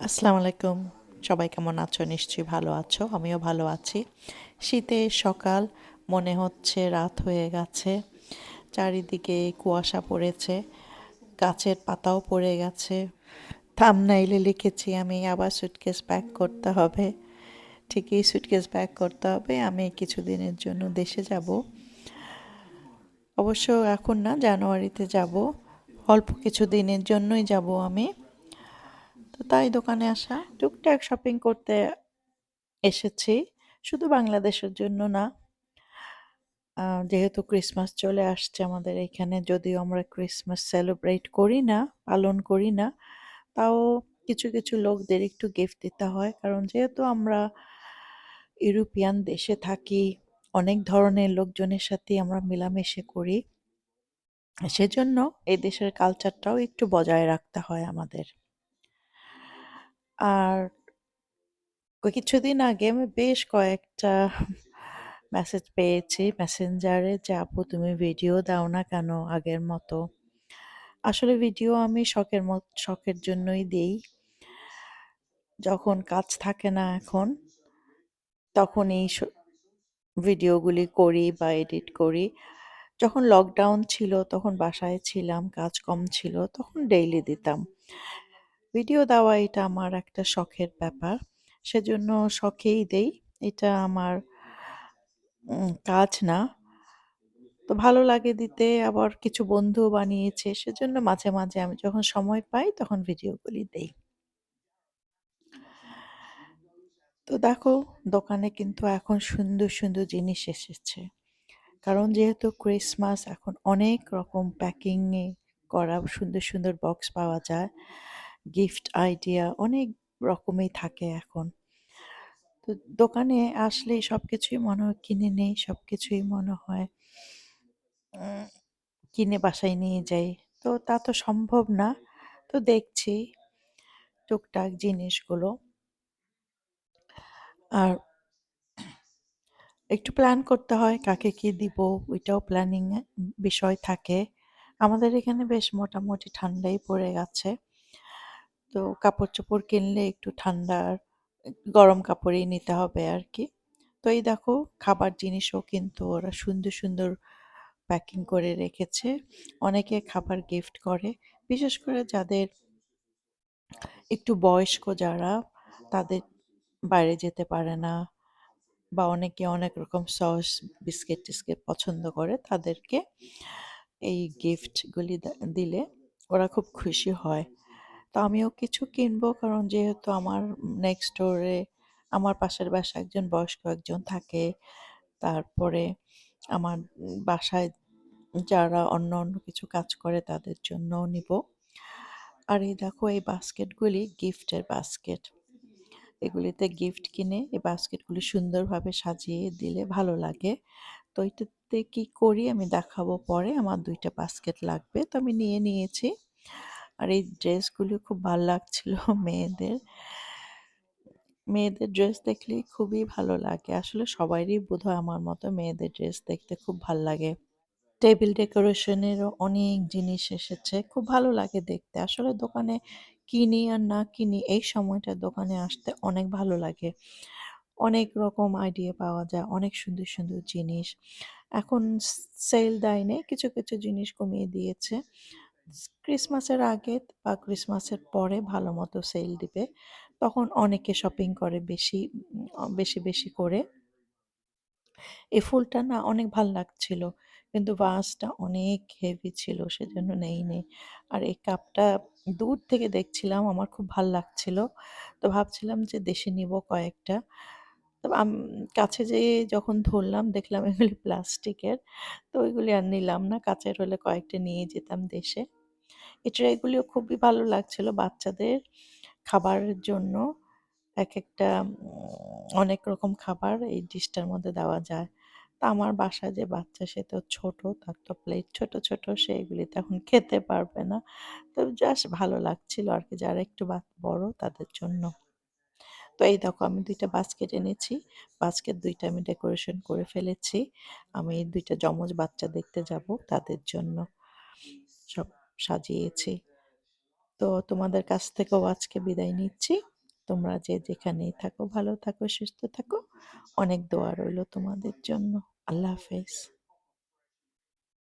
আসসালামু আলাইকুম। সবাই কেমন আছো? নিশ্চয়ই ভালো আছো। আমিও ভালো আছি। শীতের সকাল, মনে হচ্ছে রাত হয়ে গেছে। চারিদিকে কুয়াশা পড়েছে, গাছের পাতাও পড়ে গেছে। থামনাইলে লিখেছি আমি, আবার সুটকেস প্যাক করতে হবে। ঠিকই সুটকেস প্যাক করতে হবে। আমি কিছুদিনের জন্য দেশে যাব। অবশ্য এখন না, জানুয়ারিতে যাব। অল্প কিছু দিনের জন্যই যাব আমি। তো তাই দোকানে আসা। টুকটাক শপিং করতে এসেছি। শুধু বাংলাদেশের জন্য না। যেহেতু ক্রিসমাস চলে আসছে আমাদের এখানে, যদিও আমরা ক্রিসমাস সেলিব্রেট করি না, পালন করি না, তাও কিছু কিছু লোকদের একটু গিফট দিতে হয়। কারণ যেহেতু আমরা ইউরোপিয়ান দেশে থাকি, অনেক ধরনের লোকজনের সাথে আমরা মেলামেশে করি, সেজন্য এই দেশের কালচারটাও একটু বজায় রাখতে হয় আমাদের। আর কিছুদিন আগে আমি বেশ কয়েকটা মেসেজ পেয়েছি। মেসেঞ্জারে যে, আপু, তুমি ভিডিও দাও না কেন আগের মতো? আসলে ভিডিও আমি শখের মত, শখের জন্যই দেই। যখন কাজ থাকে না এখন তখন এই ভিডিওগুলি করি বা এডিট করি। যখন লকডাউন ছিল, তখন বাসায় ছিলাম, কাজ কম ছিল, তখন ডেইলি দিতাম। ভিডিও দেওয়া এটা আমার একটা শখের ব্যাপার। সেজন্য শখেই দেই। এটা আমার কাজ না। তো ভালো লাগে দিতে। আবার কিছু বন্ধু বানিয়েছে। সেজন্য মাঝে মাঝে আমি যখন সময় পাই তখন ভিডিওগুলি দেই। তো দেখো, দোকানে কিন্তু এখন সুন্দর সুন্দর জিনিস এসেছে। কারণ যেহেতু ক্রিসমাস এখন অনেক রকম প্যাকিংয়ে করা সুন্দর সুন্দর বক্স পাওয়া যায়। গিফট আইডিয়া অনেক রকমই থাকে এখন। তো দোকানে আসলে সবকিছুই মনে হয় কিনে নেই সব কিছুই মনে হয় কিনে বাসায় নিয়ে যাই। তো তা তো সম্ভব না। তো দেখছি টুকটাক জিনিসগুলো। আর একটু প্ল্যান করতে হয় কাকে কি দিব, ওইটাও প্ল্যানিং বিষয় থাকে। আমাদের এখানে বেশ মোটামুটি ঠান্ডাই পড়ে গেছে। তো কাপড় চোপড় কিনলে একটু ঠান্ডার গরম কাপড়ই নিতে হবে আর কি তো এই দেখো খাবার জিনিসও কিন্তু ওরা সুন্দর সুন্দর প্যাকিং করে রেখেছে। অনেকে খাবার গিফট করে। বিশেষ করে যাদের একটু বয়স্ক যারা, তাদের বাইরে যেতে পারে না বা অনেকে অনেক রকম সস বিস্কিট টিস্কিট পছন্দ করে, তাদেরকে এই গিফটগুলি দিলে ওরা খুব খুশি হয়। তো আমিও কিছু কিনবো। কারণ যেহেতু আমার নেক্সট ডোরে আমার পাশের বাসায় একজন বয়স্ক একজন থাকে। তারপরে আমার বাসায় যারা অন্য অন্য কিছু কাজ করে তাদের জন্যও নিব। আর এই দেখো, এই বাস্কেটগুলি গিফটের বাস্কেট। এগুলিতে গিফট কিনে এই বাস্কেটগুলি সুন্দরভাবে সাজিয়ে দিলে ভালো লাগে। তো এটাতে কী করি আমি দেখাবো পরে। আমার দুইটা বাস্কেট লাগবে, তো আমি নিয়ে নিয়েছি। আর এই ড্রেসগুলি খুব ভালো লাগছিল মেয়েদের। মেয়েদের ড্রেস দেখলেই খুবই ভালো লাগে। আসলে সবারই বোধহয় আমার মতো মেয়েদের ড্রেস দেখতে খুব ভালো লাগে। টেবিল ডেকোরেশনেরও অনেক জিনিস এসেছে, খুব ভালো লাগে দেখতে। আসলে দোকানে কিনি আর না কিনি, এই সময়টা দোকানে আসতে অনেক ভালো লাগে। অনেক রকম আইডিয়া পাওয়া যায়, অনেক সুন্দর সুন্দর জিনিস। এখন সেল দেয়নি, কিছু কিছু জিনিস কমিয়ে দিয়েছে। ক্রিসমাসের আগে বা ক্রিসমাসের পরে ভালো মতো সেল দিবে। তখন অনেকে শপিং করে বেশি বেশি বেশি করে। এই ফুলটা না অনেক ভালো লাগছিল, কিন্তু ভাসটা অনেক হেভি ছিল, সেজন্য নেইনি আর এই কাপটা দূর থেকে দেখছিলাম, আমার খুব ভালো লাগছিল। তো ভাবছিলাম যে দেশে নিব কয়েকটা। কাছে যেয়ে যখন ধরলাম, দেখলাম এগুলি প্লাস্টিকের। তো ওইগুলি আর নিলাম না কাঁচের হলে কয়েকটা নিয়ে যেতাম দেশে। এই ট্রেগুলিও খুবই ভালো লাগছিল বাচ্চাদের খাবারের জন্য। এক একটা অনেক রকম খাবার এই ডিশটার মধ্যে দেওয়া যায়। তা আমার বাসায় যে বাচ্চা সে তো ছোট, তার তো প্লেট ছোট ছোট, সে এগুলি তখন খেতে পারবে না। তো জাস্ট ভালো লাগছিল আর কি, যারা একটু বড় তাদের জন্য। তো এই দেখো আমি দুইটা বাস্কেট এনেছি। বাস্কেট দুইটা আমি ডেকোরেশন করে ফেলেছি। আমি দুইটা যমজ বাচ্চা দেখতে যাব, তাদের জন্য সব সাজিয়েছি। তো তোমাদের কাছ থেকেও আজকে বিদায় নিচ্ছি। তোমরা যে যেখানেই থাকো, ভালো থাকো, সুস্থ থাকো। অনেক দোয়া রইল তোমাদের জন্য। আল্লাহ হাফেজ।